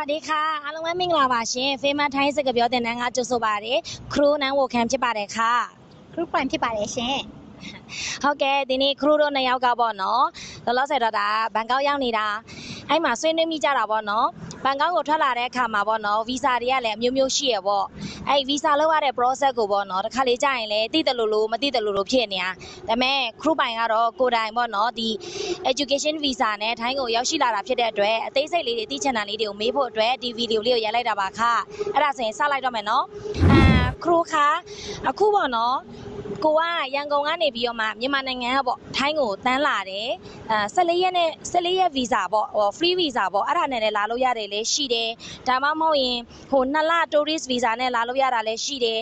วัสดีค่ะအားလုံးပဲမင်္ဂလာပါရှင် Famous Thai စကားပြောတင်တန်းကကြိုဆိုပါရစေခရိုးနန်းဝခမ်းဖြစ်ပါတယ်ค่ะ group prime ဖြစ်ပါတယ်ရှင် ဟုတ်ကဲ့ဒီနေ့ခရိုးတို့နှစ်ယောက်ကပေါ့နော်လောလောဆယ်တော့ဒါဘန်ကောက်ရောက်နေတာအဲ့မှာဆွေးနွေးမိကြတာပေါ့နော် ဘန်ကောက်ကိုထွက်လာတဲ့အခါမှာပေါ့နော်ဗီဇာတွေကလည်းအမျိုးမျိုးရှိရပေါ့အဲ့ဗီဇာလောက်ရတဲ့ process ကိုပေါ့နော်တစ်ခါလေကြာရင်လည်းတိတယ်လို့လို့မတိတယ်လို့လို့ဖြစ်နေတာဒါပေမဲ့ခရိုးပိုင်ကတော့ကိုယ်တိုင်ပေါ့နော်ဒီ education visa နဲ့ထိုင်းကိုရောက်ရှိလာတာဖြစ်တဲ့အတွက်အသေးစိတ်လေးတွေသိချင်တာလေးတွေကိုမေးဖို့အတွက်ဒီဗီဒီယိုလေးကိုရိုက်လိုက်တာပါခအဲ့ဒါဆိုရင်စလိုက်တော့မယ်နော်အာခရိုးခါအခုပေါ့နော် ကိုကရန်ကုန်ကနေပြီးတော့မှမြန်မာနိုင်ငံကပေါ့ထိုင်းကိုတန်းလာတယ်အဲ14ရက်နဲ့14ရက်ဗီဇာပေါ့ဟို free visa ပေါ့အဲ့ဒါနဲ့လည်းလာလို့ရတယ်လေရှိတယ်ဒါမှမဟုတ်ရင်ဟိုနှစ်လ tourist visa နဲ့လာလို့ရတာလည်းရှိတယ်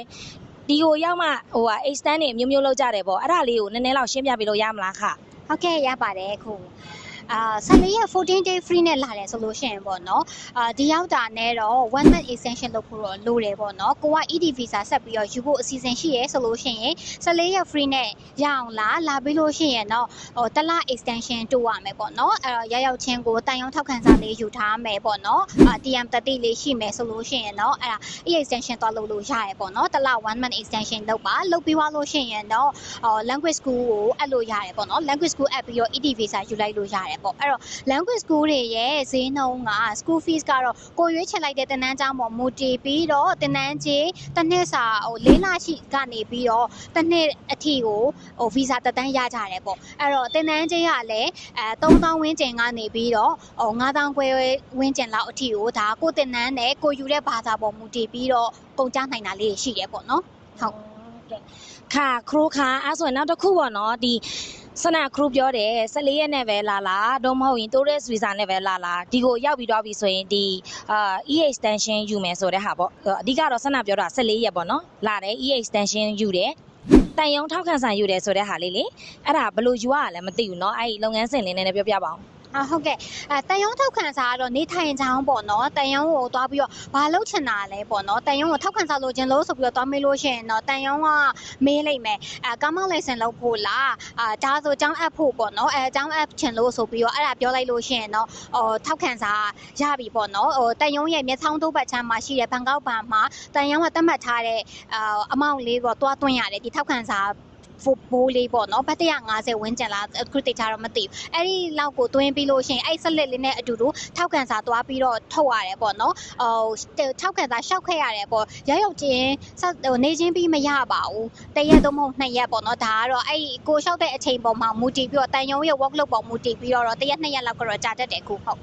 ဒီကိုရောက်မှဟိုက extend တွေမျိုးမျိုးလောက်ကြတယ်ပေါ့အဲ့ဒါလေးကိုနည်းနည်းလောက်ရှင်းပြပေးလို့ရမလားခဟုတ်ကဲ့ရပါတယ်ခု အာ14ရက်14 day free နဲ့လာတယ်ဆိုလို့ရှိရင်ပေါ့နော်အာဒီရောက်တာနဲ့တော့ one month extension လုပ်ဖို့တော့လိုတယ်ပေါ့နော်ကိုက ED visa ဆက်ပြီးတော့ယူဖို့အစီအစဉ်ရှိရဲဆိုလို့ရှိရင်14ရက် free နဲ့ရအောင်လားလာပြီးလို့ရှိရင်တော့ဟိုတစ်လ extension တိုးရမယ်ပေါ့နော်အဲ့တော့ရရောက်ချင်းကိုတန်ရုံထောက်ခံစာလေးယူထားမယ်ပေါ့နော်အာ TM တတိလေးရှိမယ်ဆိုလို့ရှိရင်တော့အဲ့ဒါ e extension သွားလုပ်လို့ရတယ်ပေါ့နော်တစ်လ one month extension လုပ်ပါလုပ်ပြီးသွားလို့ရှိရင်တော့အော် language school ကိုအပ်လို့ရတယ်ပေါ့နော် language school အပ်ပြီးတော့ ED visa ယူလိုက်လို့ရတယ်ပေါ့အဲ့တော့ language school တွေရဲ့ဈေးနှုန်းက school fees ကတော့ကိုရွေးချယ်လိုက်တဲ့တင်နန်းကျောင်းပေါ်မူတည်ပြီးတော့တင်နန်းကြီးတစ်နှစ်စာဟို၄လရှိကနေပြီးတော့တစ်နှစ်အထိကိုဟို visa တက်တန်းရကြတယ်ပေါ့အဲ့တော့တင်နန်းကြီးကလည်းအဲ3000ဝန်းကျင်ကနေပြီးတော့ဟို9000ခွဲဝန်းကျင်လောက်အထိကိုဒါကိုတင်နန်းနဲ့ကိုယူတဲ့ဘာသာပေါ်မူတည်ပြီးတော့ကုန်ကျနိုင်တာလေးရှိတယ်ပေါ့နော်ဟုတ်ကဲ့ခါခရိုးခါအဲ့ဆိုရင်နောက်တစ်ခုပေါ့နော်ဒီ စနခရူပြောတယ်14ရက်နဲ့ပဲလာလာတော့မဟုတ်ရင် tourist visa နဲ့ပဲလာလာဒီကိုရောက်ပြီးတော့ပြီဆိုရင်ဒီအာ e extension ယူမယ်ဆိုတဲ့ဟာပေါ့အဓိကတော့စနပြောတာ14ရက်ပေါ့နော်လာတယ် e extension ယူတယ်တန်ယုံထောက်ခံစာယူတယ်ဆိုတဲ့ဟာလေးလေအဲ့ဒါဘယ်လိုယူရလဲမသိဘူးเนาะအဲ့ဒီလုပ်ငန်းစဉ်လေးနည်းနည်းပြောပြပါအောင် အာဟုတ်ကဲ့အဲတန်ယုံထောက်ခံစာကတော့နေထိုင်ချောင်းပေါ့နော်တန်ယုံကိုသွားပြီးတော့ဘာလုပ်ချင်တာလဲပေါ့နော်တန်ယုံကိုထောက်ခံစာလိုချင်လို့ဆိုပြီးတော့သွားမေးလို့ရှိရင်တော့တန်ယုံကမေးလိုက်မယ်အဲကာမောက်လိုက်စင်လုပ်ဖို့လားအာဒါဆိုចောင်းအပ်ဖို့ပေါ့နော်အဲចောင်းအပ်ချင်လို့ဆိုပြီးတော့အဲ့ဒါပြောလိုက်လို့ရှိရင်တော့ဟိုထောက်ခံစာရပြီပေါ့နော်ဟိုတန်ယုံရဲ့မျက်စောင်းတို့ဘက်ချမ်းမှာရှိတဲ့ဘန်ကောက်ဘဏ်မှာတန်ယုံကသတ်မှတ်ထားတဲ့အာအမောင့်လေးပေါ့သွားသွင်းရတယ်ဒီထောက်ခံစာ ဖို့ဘိုးလေးပေါ့နော်ဘတ်150ဝန်းကျင်လားအခုတိတ်ချတော့မသိဘူးအဲ့ဒီလောက်ကိုသွင်းပြီးလို့ရှိရင်အဲ့ဆက်လက်လေးနဲ့အတူတူထောက်ကန်စာသွားပြီးတော့ထုတ်ရတယ်ပေါ့နော်ဟိုထောက်ကန်စာရှောက်ခဲ့ရတယ်ပေါ့ရရောက်ချင်းဆက်ဟိုနေချင်းပြီးမရပါဘူးတရက်သုံးမဟုတ်နှစ်ရက်ပေါ့နော်ဒါကတော့အဲ့ကိုရှောက်တဲ့အချိန်ပေါ်မှာမူတည်ပြီးတော့တန်ယုံရဲ့ work load ပေါ်မူတည်ပြီးတော့တရက်နှစ်ရက်လောက်ကတော့ကြာတတ်တယ်ခုဟုတ်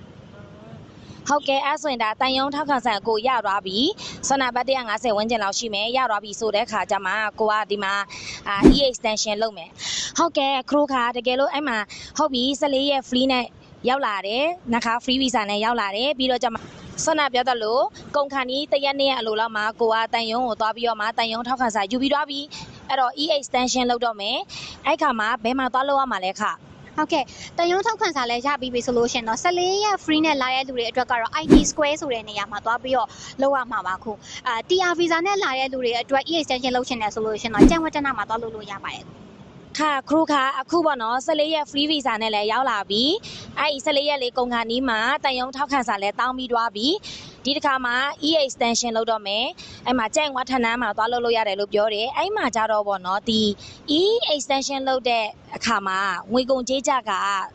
ဟုတ်ကဲ့အဲ့ဆိုရင်ဒါတန်ယုံထောက်ခံဆန်ကိုရသွားပြီဆန္ဒဘတ်150ဝန်းကျင်လောက်ရှိမယ်ရသွားပြီဆိုတဲ့ခါကျမှကိုကဒီမှာအာ e extension လုပ်မယ်ဟုတ်ကဲ့ခရိုးခါတကယ်လို့အဲ့မှာဟုတ်ပြီ14ရက် free နဲ့ရောက်လာတယ်นะคะ free visa နဲ့ရောက်လာတယ်ပြီးတော့ကျမှဆန္ဒပြောတယ်လို့ကုန်ခါနီးတရက်နေ့အလိုလောက်မှာကိုကတန်ယုံကိုသွားပြီးတော့မှတန်ယုံထောက်ခံစာယူပြီးသွားပြီအဲ့တော့ e extension လုပ်တော့မယ်အဲ့ခါမှာဘယ်မှာသွားလို့ရမှာလဲခ ဟုတ်ကဲ့တန်ယုံထောက်ခံစာလည်းရပြီးပြီဆိုလို့ရှရင်တော့14ရက် free နဲ့လာတဲ့လူတွေအတွက်ကတော့ IT Square ဆိုတဲ့နေရာမှာသွားပြီးတော့လုပ်ရမှာပါခုအာ TR visa နဲ့လာတဲ့လူတွေအတွက် e extension လုပ်ချင်တယ်ဆိုလို့ရှရင်တော့ကြံဝတနာမှာသွားလုပ်လို့ရပါတယ်ခါခရူခါအခုပေါ့နော်14ရက် free visa နဲ့လည်းရောက်လာပြီအဲ့ဒီ14ရက်လေးကုန်ခါနီးမှာတန်ယုံထောက်ခံစာလည်းတောင်းပြီးသွားပြီ ဒီတစ်ခါမှာ e extension လုပ်တော့မယ်အဲ့မှာကြိုင်ဝါထနန်းမှာသွားလုပ်လို့ရတယ်လို့ပြောတယ်အဲ့မှာကြတော့ပေါ့နော်ဒီ e extension လုပ်တဲ့အခါမှာငွေကုန်ကြေးကြက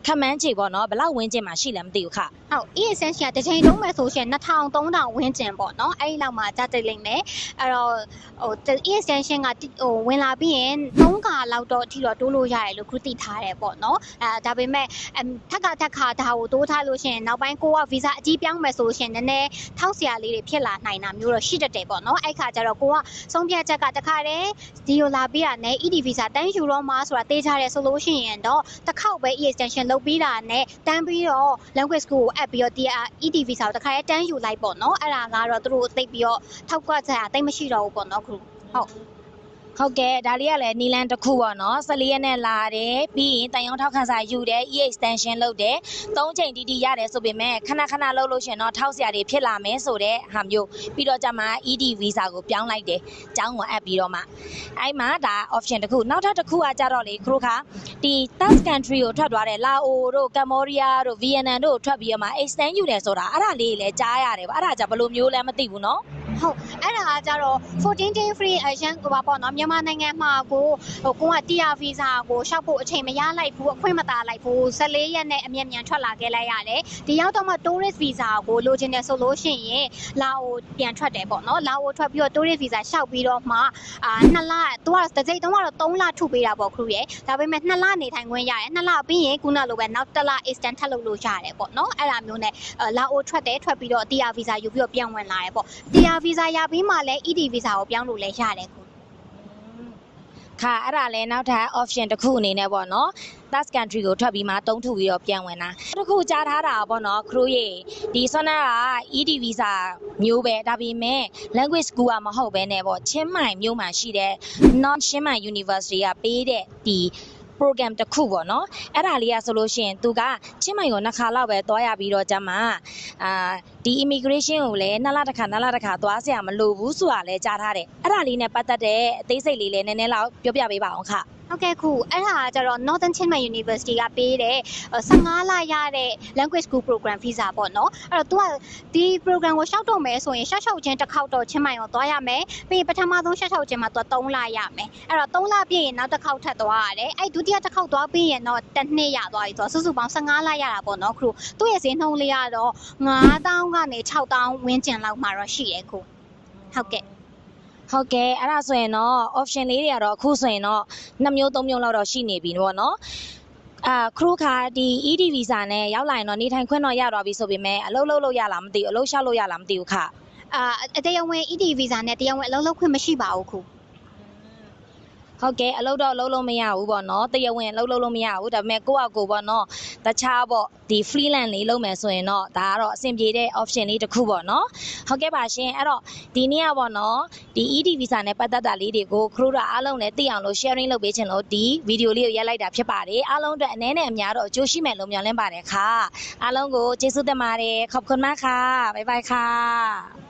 ခက်မှန်းချေပေါ့နော်ဘယ်လောက်ဝန်းကျင်မှာရှိလဲမသိဘူးခဟုတ် e extension ကတစ်ချိန်လုံးမဲ့ဆိုရှင်2000 3000ဝန်းကျင်ပေါ့နော်အဲ့ဒီလောက်မှာကြာတိတ်လိမ့်မယ်အဲ့တော့ဟို e extension ကတိဟိုဝင်လာပြီးရင်3ခါလောက်တော့အထိတော့တိုးလို့ရတယ်လို့ခုသိထားတယ်ပေါ့နော်အဲဒါပေမဲ့အမ်ထက်ကထက်ခါဒါကိုတိုးထားလို့ရှင်နောက်ပိုင်းကိုက visa အကြီးပြောင်းမယ်ဆိုရှင်နည်းနည်းထောထောက်ဆရာလေးတွေဖြစ်လာနိုင်တာမျိုးတော့ရှိတတ်တယ်ပေါ့နော်အဲ့ခါကျတော့ကိုကဆုံးဖြတ်ချက်ကတခါတည်းဒီကိုလာပေးတာနဲ့ ED visa တန်းယူတော့မှဆိုတာသိကြတယ်ဆိုလို့ရှိရင်တော့တစ်ခေါက်ပဲ EE extension လုပ်ပြီးတာနဲ့တန်းပြီးတော့ language school ကိုအပ်ပြီးတော့ဒီ ED visa ကိုတခါတည်းတန်းယူလိုက်ပေါ့နော်အဲ့ဒါကတော့သူတို့သိပြီးတော့ထောက်ကကြတာတိတ်မရှိတော့ဘူးပေါ့နော် group ဟုတ် ဟုတ်ကဲ့ဒါလေးကလည်းနီလန်တစ်ခုပေါ့နော်14ရက်နဲ့လာတယ်ပြီးရင်တန်ရုံထောက်ခံစာယူတယ် e extension လုပ်တယ်သုံးချိန်တီတီရတယ်ဆိုပေမဲ့ခဏခဏလုပ်လို့ရှရင်တော့ထောက်ဆရာတွေဖြစ်လာမယ်ဆိုတဲ့ဟာမျိုးပြီးတော့ကြမှာ ED visa ကိုပြောင်းလိုက်တယ်ကျောင်းကိုအပ်ပြီးတော့မှအဲ့မှာဒါ option တစ်ခုနောက်ထပ်တစ်ခုကကြတော့လေခရိုခါဒီ third country ကိုထွက်သွားတယ်လာအိုတို့ကမ္ဘောဒီးယားတို့ဗီယက်နမ်တို့ကိုထွက်ပြီးတော့မှ extend ယူတယ်ဆိုတာအဲ့ဒါလေးလည်းကြားရတယ်ပေါ့အဲ့ဒါကြဘယ်လိုမျိုးလဲမသိဘူးနော်ဟုတ် အဲ့ဒါကကြတော့14 day free အရန်ဟိုပါပေါ့နော်မြန်မာနိုင်ငံမှာကိုဟိုကိုက TR visa ကိုရှောက်ဖို့အချိန်မရလိုက်ဘူးအခွင့်မသာလိုက်ဘူး14ရက်နဲ့အမြင့်မြန်ထွက်လာခဲ့လိုက်ရတယ်ဒီရောက်တော့မှ tourist visa ကိုလိုချင်တယ်ဆိုလို့ရှိရင်လာအိုပြန်ထွက်တယ်ပေါ့နော်လာအိုထွက်ပြီးတော့ tourist visa ရှောက်ပြီးတော့မှအာနှစ်လသူကတစ်စိတ်တုံးကတော့3လထုပေးတာပေါ့ခရူရဲ့ဒါပေမဲ့2လနေထိုင်ခွင့်ရတယ်2လပြီးရင်ခုနလိုပဲနောက်တစ်လ extend ထပ်လုပ်လို့ရတယ်ပေါ့နော်အဲ့ဒါမျိုးနဲ့လာအိုထွက်တယ်ထွက်ပြီးတော့ TR visa ယူပြီးတော့ပြန်ဝင်လာတယ်ပေါ့ TR visa ရပြီးမှလည်း ED visa ကိုပြောင်းလို့လည်းရတယ်ခုခါအဲ့ဒါလဲနောက်ထပ် option တစ်ခုအနေနဲ့ပေါ့နော် third country ကိုထွက်ပြီးမှတုံးထုပြီးတော့ပြန်ဝင်တာတစ်ခုကြားထားတာပေါ့နော်ခရိုးရေဒီဆွမ်းနာက ED visa မျိုးပဲဒါပေမဲ့ language school ကမဟုတ်ပဲနဲ့ပေါ့ချင်းမိုင်မျိုးမှာရှိတဲ့ non ချင်းမိုင် university ကပေးတဲ့ဒီ program တစ်ခုပေါ့နော်အဲ့ဒါလေးကဆိုလို့ရှိရင်သူကချင်းမိုင်ကိုနှစ်ခါလောက်ပဲသွားရပြီးတော့ကြမှာအာဒီ immigration ကိုလည်းနှစ်လတစ်ခါနှစ်လတစ်ခါသွားစရာမလိုဘူးဆိုတာလည်းကြားထားတယ်အဲ့ဒါလေးနဲ့ပတ်သက်တဲ့အသေးစိတ်လေးလည်းနည်းနည်းလောက်ပြောပြပေးပါအောင်ခ ဟုတ်ကဲ့ခုအဲ့ဒါကကျတော့ Northern Chiang University ကပေးတဲ့15လရတဲ့ language school program visa ပေါ့နော်အဲ့တော့ तू ကဒီ program ကိုရှောက်တော့မယ်ဆိုရင်ရှောက်ရှောက်ချင်းတစ်ခေါက်တော့ချင်းမိုင်ကိုသွားရမယ်ပြီးရင်ပထမဆုံးရှောက်ရှောက်ချင်းမှာ तू 3လရမယ်အဲ့တော့3လပြည့်ရင်နောက်တစ်ခေါက်ထပ်သွားရတယ်အဲ့ဒုတိယတစ်ခေါက်သွားပြီးရင်တော့တစ်နှစ်ရသွားပြီဆိုတော့စုစုပေါင်း15လရတာပေါ့နော်ခรูသူ့ရဲ့ဈေးနှုန်းလေးကတော့9000ကနေ6000ဝန်းကျင်လောက်မှာတော့ရှိတယ်ခုဟုတ်ကဲ့ ဟုတ်ကဲ့အဲ့ဒါဆိုရင်တော့ option လေးတွေကတော့အခုဆိုရင်တော့နှစ်မျိုးသုံးမျိုးလောက်တော့ရှိနေပြီပေါ့နော်အာခရူခါဒီ ED visa နဲ့ရောက်လာရင်တော့နေထိုင်ခွင့်တော့ရတော့ပြီဆိုပေမဲ့အလုပ်လုပ်လို့ရလားမသိဘူးအလုပ်ရှောက်လို့ရလားမသိဘူးခအာအတရားဝင် ED visa နဲ့တရားဝင်အလုပ်လုပ်ခွင့်မရှိပါဘူးခု ဟုတ်ကဲ့အလုပ်တော့အလုပ်လို့မရဘူးပေါ့နော်တရားဝင်အလုပ်လုပ်လို့မရဘူးဒါပေမဲ့ကိုယ့်အကိုပေါ့နော်တခြားပေါ့ဒီ freelance လေးလုပ်မယ်ဆိုရင်တော့ဒါကတော့အဆင်ပြေတဲ့ option လေးတစ်ခုပေါ့နော်ဟုတ်ကဲ့ပါရှင်အဲ့တော့ဒီနေ့ကပေါ့နော်ဒီ ED visa နဲ့ပတ်သက်တာလေးတွေကိုခရူရာအားလုံးလည်းသိအောင်လို့ sharing လုပ်ပေးချင်လို့ဒီဗီဒီယိုလေးကိုရိုက်လိုက်တာဖြစ်ပါတယ်အားလုံးအတွက်အနည်းနဲ့အများတော့အကျိုးရှိမယ်လို့မျှော်လင့်ပါတယ်ခါအားလုံးကိုကျေးဇူးတင်ပါတယ်ขอบคุณมากค่ะบ๊ายบายค่ะ